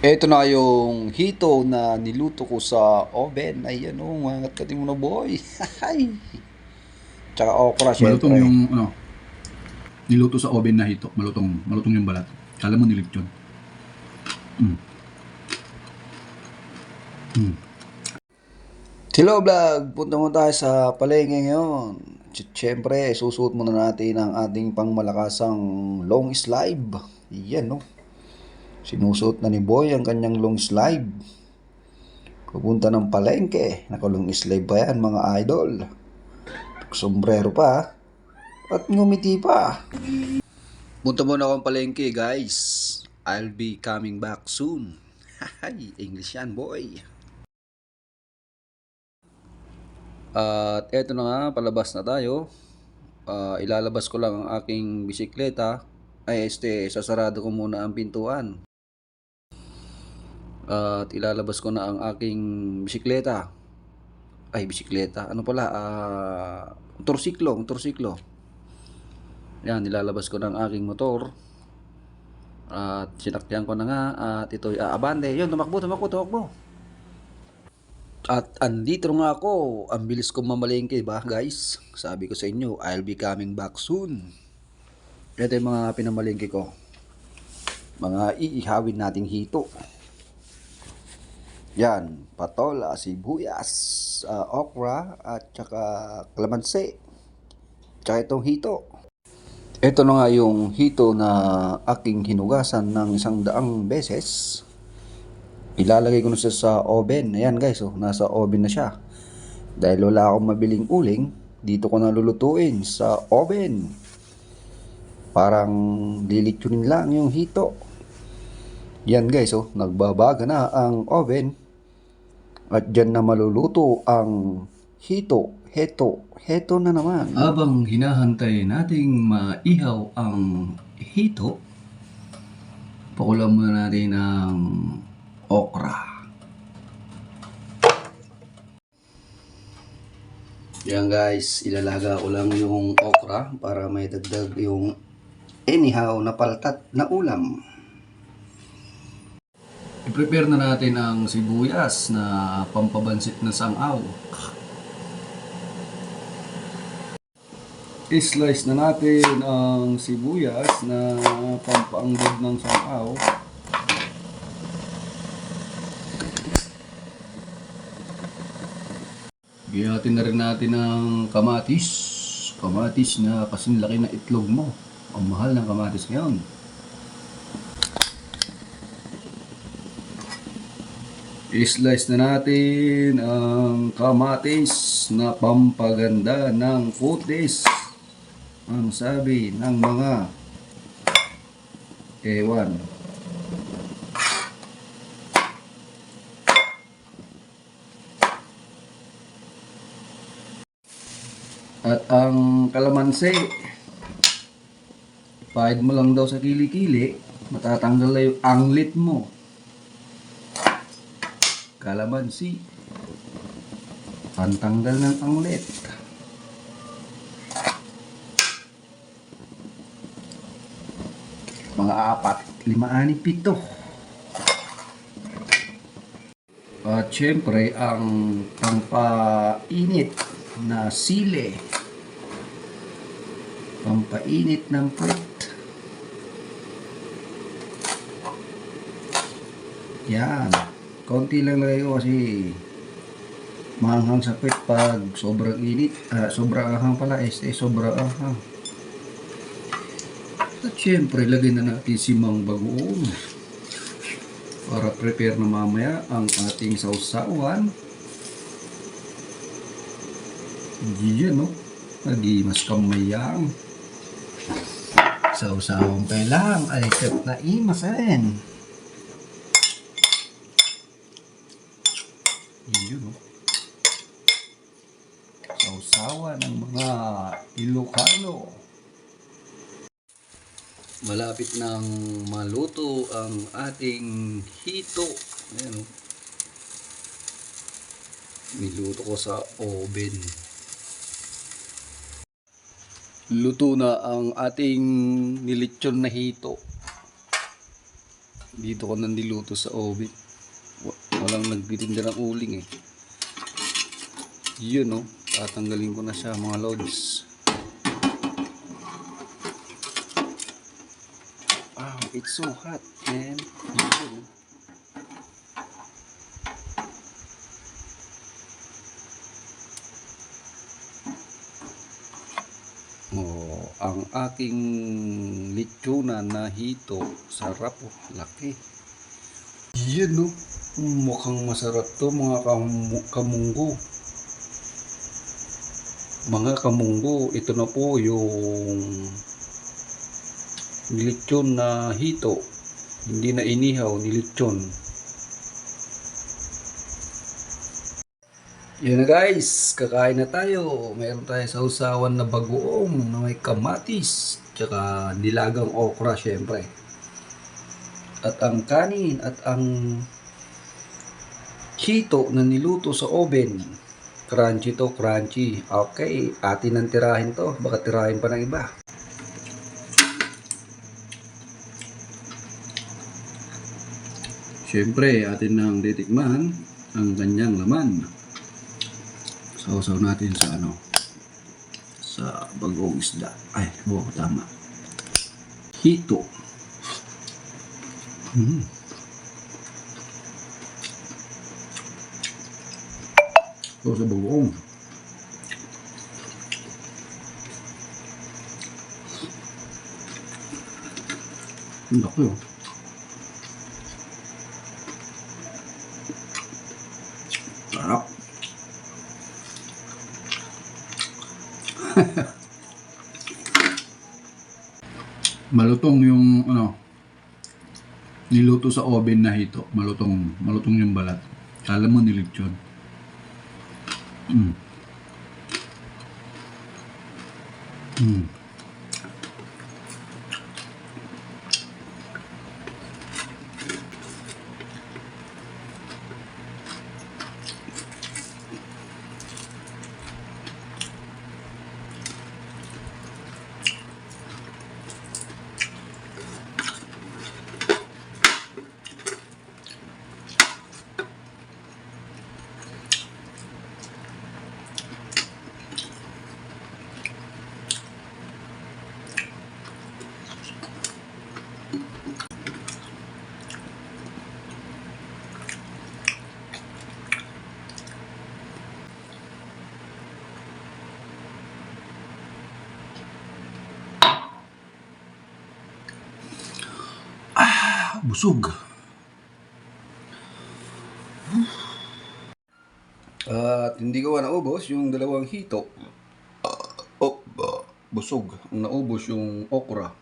Ito na yung hito na niluto ko sa oven. Ay, ano, mangat ka mo na boy. Tsaka okra, Malutong syempre. yung ano, niluto sa oven na hito. Malutong, malutong yung balat. Kala mo nilitsyon. Mm. Mm. Hello vlog! Punta mo tayo sa palengke ngayon. Siyempre, susuot muna natin ang ating pangmalakasang long sleeve. Yan, no? Sinusuot na ni Boy ang kanyang long sleeve. Pupunta ng palengke. Naka-long sleeve pa yan, mga idol. Sombrero pa. At ngumiti pa. Punta muna akong palengke, guys. I'll be coming back soon. Hay, English yan, boy. At eto na nga, palabas na tayo. Ah, ilalabas ko lang ang aking bisikleta. Ay, este, sasarado ko muna ang pintuan. At ilalabas ko na ang aking bisikleta. Ay, bisikleta. Ano pala? Ah, torsiklo, torsiklo. Yan, nilalabas ko ang aking motor. At sinakyan ko na nga. At ito'y aabante. Yun, tumakbo, tumakbo, tumakbo. At andito nga ako, ang bilis kong mamalengke ba guys? Sabi ko sa inyo, I'll be coming back soon. Ito yung mga pinamalengke ko. Mga iihawin nating hito. Yan, patola, sibuyas, ah, okra, at saka kalamansi. Tsaka itong hito. Ito na nga yung hito na aking hinugasan ng isang daang beses. Ilalagay ko na siya sa oven. Ayan guys, oh, nasa oven na siya. Dahil wala akong mabiling uling, dito ko na lulutuin sa oven. Parang lilitsunin lang yung hito. Yan guys, oh, nagbabaga na ang oven. At dyan na maluluto ang hito. Heto. Heto na naman. Habang hinahantay nating maihaw ang hito, pakulam muna natin ang okra. Yan guys, ilalaga ko lang yung okra para may dagdag yung anyhow na paltat na ulam. I-prepare na natin ang sibuyas na pampabansit na sangaw. I-slice na natin ang sibuyas na pampaanggod ng sangaw. Giyatin na rin natin ang kamatis. Kamatis na kasing laki na itlog mo. Ang mahal ng kamatis ngayon. I-slice na natin ang kamatis na pampaganda ng kutis. Ang sabi ng mga ewan. At ang kalamansi, pahid mo lang daw sa kilikili, matatanggal na yung anglit mo. Kalamansi. Pantanggal ng anglit. Mga apat, lima, ani, pito. At syempre, ang pampainit na sile. Pampainit ng puwet. Yan. Konti lang lagay ko kasi maanghang sa puwet pag sobrang init. Ah, sobrang ahang pala. Este, sobrang ahang. At syempre, lagay na natin si Mang Bagoong para prepare na mamaya ang ating sausawan. Diyan, no? Nagimas kamayang. Sausawang pa lang. Ay, except na imas rin. Yun, no? Sausawa ng mga Ilocano. Malapit nang maluto ang ating hito. Ayan, no? Niluto ko sa oven. Luto na ang ating nilitsyon na hito. Dito ko nang niluto sa oven. Wa- Walang nagbitinda ng uling eh. Yun oh. Tatanggalin ko na siya mga lods. Wow, it's so hot, man. Oh, ang aking lechona na hito, sarap oh, laki. Yan no, mukhang masarap to mga kamu- kamunggo. Mga kamunggo, ito na po yung lechon na hito. Hindi na inihaw, nilechon. Yan na guys, kakain na tayo. Meron tayo sa usawan na bagoong na may kamatis, tsaka nilagang okra syempre. At ang kanin at ang chito na niluto sa oven. Crunchy to, crunchy. Okay, atin ang tirahin to. Baka tirahin pa ng iba. Siyempre, atin nang titikman ang ganyang laman. Sausaw natin sa ano sa bagong isda. Ay, oo, tama. Hito. Mm. Ito sa bagong. Ang laki oh. Malutong yung ano niluto sa oven na hito. Malutong, malutong yung balat. Kala mo nilitsyon. Mm. Mm. Busog. At hindi ko naubos yung dalawang hito. oh, busog. Ang naubos yung okra.